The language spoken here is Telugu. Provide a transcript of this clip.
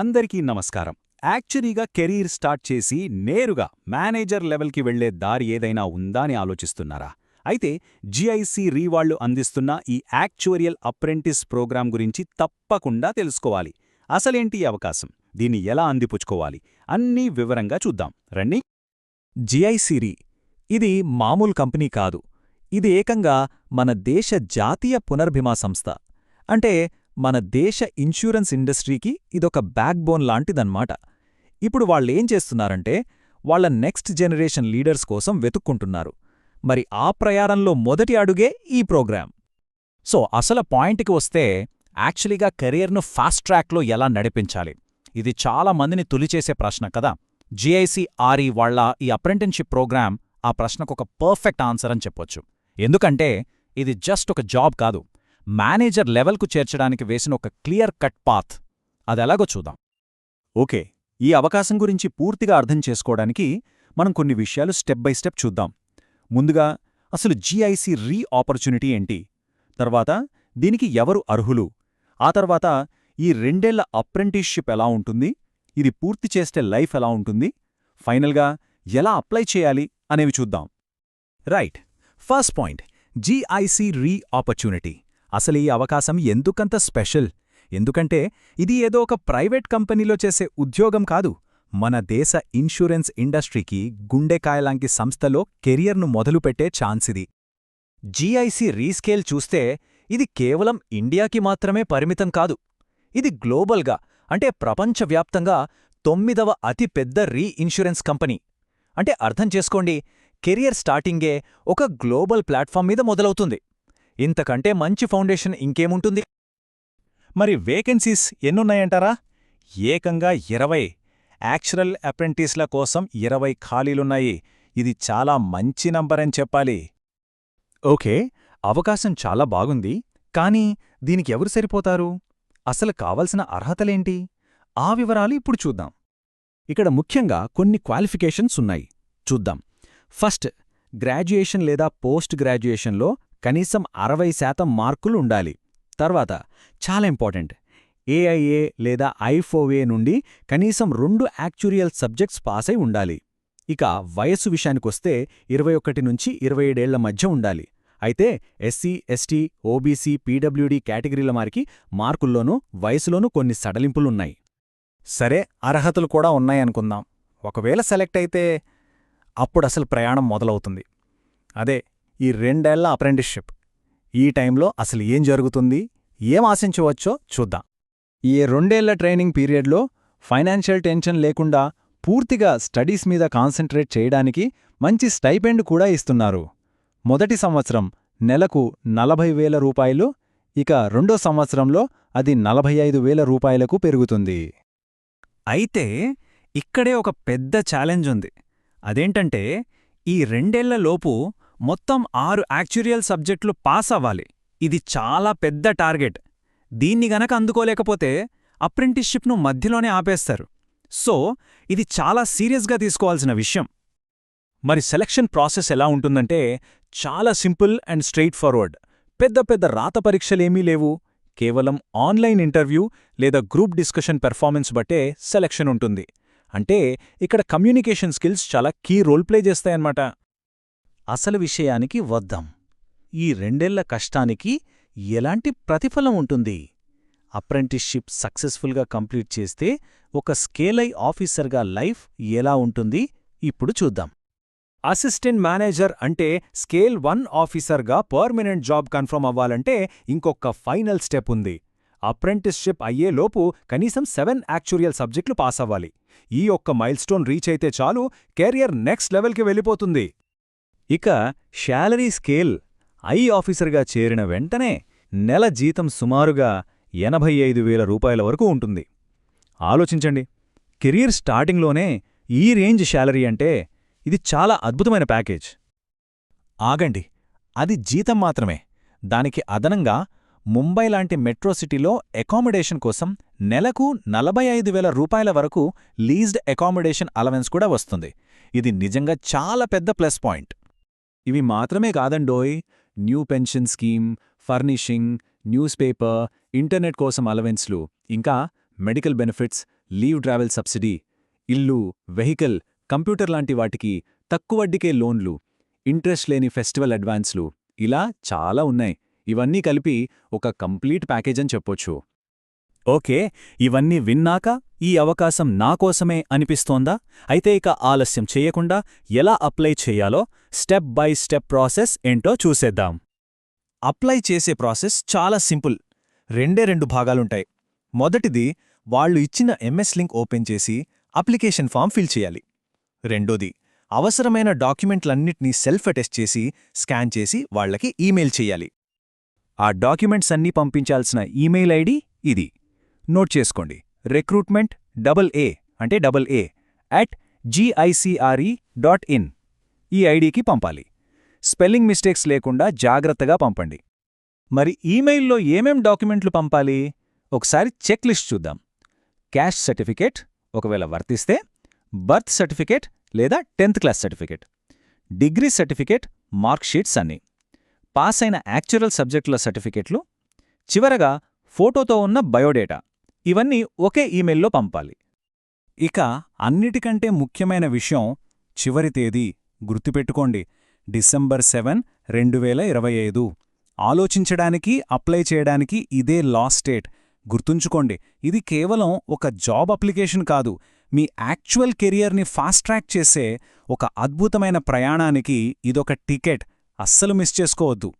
అందరికీ నమస్కారం. యాక్చువలీగా కెరీర్ స్టార్ట్ చేసి నేరుగా మేనేజర్ లెవెల్కి వెళ్ళే దారి ఏదైనా ఉందా అని ఆలోచిస్తున్నారా? అయితే జిఐసి రీ వాళ్ళు అందిస్తున్న ఈ యాక్చువరియల్ అప్రెంటిస్ ప్రోగ్రాం గురించి తప్పకుండా తెలుసుకోవాలి. అసలేంటి అవకాశం? దీన్ని ఎలా అందిపుచ్చుకోవాలి? అన్నీ వివరంగా చూద్దాం. రండి. జీఐసిరీ ఇది మామూలు కంపెనీ కాదు. ఇది ఏకంగా మన దేశ జాతీయ పునర్భిమా సంస్థ. అంటే మన దేశ ఇన్సూరెన్స్ ఇండస్ట్రీకి ఇదొక బ్యాక్బోన్ లాంటిదన్నమాట ఇప్పుడు వాళ్ళేం చేస్తున్నారంటే వాళ్ళ నెక్స్ట్ జనరేషన్ లీడర్స్ కోసం వెతుక్కుంటున్నారు. మరి ఆ ప్రయాణంలో మొదటి అడుగే ఈ ప్రోగ్రాం. సో అసలు పాయింట్కి వస్తే యాక్చువలీగా కెరియర్ను ఫాస్ట్ ట్రాక్లో ఎలా నడిపించాలి? ఇది చాలా మందిని తొలిచేసే ప్రశ్న కదా. జిఐసి ఆర్ఈ వాళ్ళ ఈ అప్రెంటిన్షిప్ ప్రోగ్రాం ఆ ప్రశ్నకు ఒక పర్ఫెక్ట్ ఆన్సర్ అని చెప్పొచ్చు. ఎందుకంటే ఇది జస్ట్ ఒక జాబ్ కాదు. మేనేజర్ లెవెల్కు చేర్చడానికి వేసిన ఒక క్లియర్ కట్ పాత్. అదెలాగో చూద్దాం. ఓకే ఈ అవకాశం గురించి పూర్తిగా అర్థం చేసుకోవడానికి మనం కొన్ని విషయాలు స్టెప్ బై స్టెప్ చూద్దాం. ముందుగా అసలు జీఐసి రీ ఆపర్చునిటీ ఏంటి? తర్వాత దీనికి ఎవరు అర్హులు? ఆ తర్వాత ఈ రెండేళ్ళ అప్రెంటిస్షిప్ ఎలా ఉంటుంది? ఇది పూర్తి చేస్తే లైఫ్ ఎలా ఉంటుంది? ఫైనల్గా ఎలా అప్లై చేయాలి అనేవి చూద్దాం. Right first point GIC Re opportunity. అసలు ఈ అవకాశం ఎందుకంత స్పెషల్? ఎందుకంటే ఇది ఏదో ఒక ప్రైవేట్ కంపెనీలో చేసే ఉద్యోగం కాదు. మన దేశ ఇన్సూరెన్స్ ఇండస్ట్రీకి గుండెకాయలాంటి సంస్థలో కెరియర్ను మొదలుపెట్టే ఛాన్సిది. ఇది జీఐసి రీస్కేల్ చూస్తే ఇది కేవలం ఇండియాకి మాత్రమే పరిమితం కాదు. ఇది గ్లోబల్గా అంటే ప్రపంచవ్యాప్తంగా తొమ్మిదవ అతి పెద్ద రీ ఇన్సూరెన్స్ కంపెనీ. అంటే అర్థం చేసుకోండి కెరియర్ స్టార్టింగే ఒక గ్లోబల్ ప్లాట్ఫామ్ మీద మొదలవుతుంది. ఇంతకంటే మంచి ఫౌండేషన్ ఇంకేముంటుంది? మరి వేకెన్సీస్ ఎన్నున్నాయంటారా? ఏకంగా ఇరవై. యాక్చురల్ అప్రెంటిస్ల కోసం ఇరవై ఖాళీలున్నాయి. ఇది చాలా మంచి నంబరని చెప్పాలి. ఓకే అవకాశం చాలా బాగుంది. కానీ దీనికి ఎవరు సరిపోతారు? అసలు కావలసిన అర్హతలేంటి? ఆ వివరాలు ఇప్పుడు చూద్దాం. ఇక్కడ ముఖ్యంగా కొన్ని క్వాలిఫికేషన్స్ ఉన్నాయి. చూద్దాం. ఫస్ట్ గ్రాడ్యుయేషన్ లేదా పోస్ట్ గ్రాడ్యుయేషన్లో కనీసం అరవై శాతం మార్కులు ఉండాలి. తర్వాత చాలా ఇంపార్టెంట్. ఏఐఏ లేదా ఐఫోఏ నుండి కనీసం రెండు యాక్చురియల్ సబ్జెక్ట్స్ పాస్ అయి ఉండాలి. ఇక వయస్సు విషయానికొస్తే ఇరవై ఒకటి నుంచి ఇరవై ఏడేళ్ళ మధ్య ఉండాలి. అయితే ఎస్సీ ఎస్టీ ఓబీసీ పీడబ్ల్యూడీ కేటగిరీల మారికి మార్కుల్లోనూ వయసులోనూ కొన్ని సడలింపులున్నాయి సరే అర్హతలు కూడా ఉన్నాయనుకుందాం ఒకవేళ సెలెక్ట్ అయితే అప్పుడసలు ప్రయాణం మొదలవుతుంది. అదే ఈ రెండేళ్ళ అప్రెంటిస్షిప్. ఈ టైంలో అసలు ఏం జరుగుతుంది ఏం ఆశించవచ్చో చూద్దాం. ఈ రెండేళ్ళ ట్రైనింగ్ పీరియడ్లో ఫైనాన్షియల్ టెన్షన్ లేకుండా పూర్తిగా స్టడీస్ మీద కాన్సంట్రేట్ చేయడానికి మంచి స్టైపెండ్ కూడా ఇస్తున్నారు. మొదటి సంవత్సరం నెలకు నలభై వేల రూపాయలు ఇక రెండో సంవత్సరంలో అది నలభై ఐదు వేల రూపాయలకు పెరుగుతుంది. అయితే ఇక్కడే ఒక పెద్ద ఛాలెంజ్ ఉంది. అదేంటంటే ఈ రెండేళ్ళలోపు మొత్తం ఆరు యాక్చురియల్ సబ్జెక్టులు పాస్ అవ్వాలి. ఇది చాలా పెద్ద టార్గెట్. దీన్ని గనక అందుకోలేకపోతే అప్రెంటిస్షిప్ను మధ్యలోనే ఆపేస్తారు. సో ఇది చాలా సీరియస్గా తీసుకోవాల్సిన విషయం. మరి సెలక్షన్ ప్రాసెస్ ఎలా ఉంటుందంటే చాలా సింపుల్ అండ్ స్ట్రెయిట్ ఫార్వర్డ్. పెద్ద పెద్ద రాత పరీక్షలేమీ లేవు. కేవలం ఆన్లైన్ ఇంటర్వ్యూ లేదా గ్రూప్ డిస్కషన్ పెర్ఫార్మెన్స్ బట్టే సెలక్షన్ ఉంటుంది. అంటే ఇక్కడ కమ్యూనికేషన్ స్కిల్స్ చాలా కీ రోల్ ప్లే చేస్తాయన్నమాట. అసలు విషయానికి వద్దాం. ఈ రెండేళ్ళ కష్టానికి ఎలాంటి ప్రతిఫలం ఉంటుంది? అప్రెంటిస్షిప్ సక్సెస్ఫుల్గా కంప్లీట్ చేస్తే ఒక స్కేలై ఆఫీసర్గా లైఫ్ ఎలా ఉంటుంది? ఇప్పుడు చూద్దాం. అసిస్టెంట్ మేనేజర్ అంటే స్కేల్ వన్ ఆఫీసర్గా పర్మనెంట్ జాబ్ కన్ఫర్మ్ అవ్వాలంటే ఇంకొక ఫైనల్ స్టెప్ ఉంది. అప్రెంటిస్షిప్ అయ్యేలోపు కనీసం సెవెన్ యాక్చురియల్ సబ్జెక్టులు పాస్ అవ్వాలి. ఈ ఒక్క మైల్స్టోన్ రీచ్ అయితే చాలు కెరియర్ నెక్స్ట్ లెవెల్కి వెళ్ళిపోతుంది. ఇక శాలరీ స్కేల్ ఐ ఆఫీసర్గా చేరిన వెంటనే నెల జీతం సుమారుగా ఎనభై ఐదు వేల రూపాయల వరకు ఉంటుంది. ఆలోచించండి కెరీర్ స్టార్టింగ్లోనే ఈ రేంజ్ శాలరీ అంటే ఇది చాలా అద్భుతమైన ప్యాకేజ్. ఆగండి అది జీతం మాత్రమే. దానికి అదనంగా ముంబై లాంటి మెట్రో సిటీలో అకామిడేషన్ కోసం నెలకు నలభై ఐదు వేల రూపాయల వరకు లీజ్డ్ అకామిడేషన్ అలవెన్స్ కూడా వస్తుంది. ఇది నిజంగా చాలా పెద్ద ప్లస్ పాయింట్. ఇవి మాత్రమే కాదండోయ్. New pension scheme furnishing newspaper internet కోసం అలవెన్స్లు ఇంకా medical benefits leave travel subsidy ఇల్లు వెహికల్ కంప్యూటర్ లాంటి వాటికి తక్కువ వడ్డీకే లోన్లు ఇంట్రెస్ట్ లేని ఫెస్టివల్ అడ్వాన్స్లు ఇలా చాలా ఉన్నాయి. ఇవన్నీ కలిపి ఒక కంప్లీట్ ప్యాకేజ్ అని చెప్పొచ్చు. ఓకే ఇవన్నీ విన్నాక ఈ అవకాశం నాకోసమే అనిపిస్తోందా? అయితే ఇక ఆలస్యం చేయకుండా ఎలా అప్లై చేయాలో స్టెప్ బై స్టెప్ ప్రాసెస్ ఏంటో చూసేద్దాం. అప్లై చేసే ప్రాసెస్ చాలా సింపుల్. రెండే రెండు భాగాలుంటాయి. మొదటిది వాళ్ళు ఇచ్చిన ఎంఎస్ లింక్ ఓపెన్ చేసి అప్లికేషన్ ఫామ్ ఫిల్ చేయాలి. రెండోది అవసరమైన డాక్యుమెంట్లన్నిటినీ సెల్ఫ్ అటెస్ట్ చేసి స్కాన్ చేసి వాళ్ళకి ఈమెయిల్ చేయాలి. ఆ డాక్యుమెంట్స్ అన్నీ పంపించాల్సిన ఈమెయిల్ ఐడి ఇది. నోట్ చేసుకోండి. రిక్రూట్మెంట్ డబల్ ఏ అంటే double A at GICRE dot in ఈ ఐడికి పంపాలి. స్పెల్లింగ్ మిస్టేక్స్ లేకుండా జాగ్రత్తగా పంపండి. మరి ఈమెయిల్లో ఏమేం డాక్యుమెంట్లు పంపాలి? ఒకసారి చెక్ లిస్ట్ చూద్దాం. క్యాష్ సర్టిఫికేట్ ఒకవేళ వర్తిస్తే బర్త్ సర్టిఫికేట్ లేదా tenth class certificate degree certificate marksheets అన్ని. పాస్ అయిన యాక్చురల్ సబ్జెక్టుల సర్టిఫికేట్లు చివరగా ఫోటోతో ఉన్న బయోడేటా. ఇవన్నీ ఒకే ఈమెయిల్లో పంపాలి. ఇక అన్నిటికంటే ముఖ్యమైన విషయం చివరి తేదీ గుర్తుపెట్టుకోండి. డిసెంబర్ సెవెన్ రెండు వేల ఇరవై ఐదు. ఆలోచించడానికి అప్లై చేయడానికి ఇదే లాస్ట్ డేట్. గుర్తుంచుకోండి ఇది కేవలం ఒక జాబ్ అప్లికేషన్ కాదు. మీ యాక్చువల్ కెరియర్ని ఫాస్ట్ ట్రాక్ చేసే ఒక అద్భుతమైన ప్రయాణానికి ఇదొక టికెట్. అస్సలు మిస్ చేసుకోవద్దు.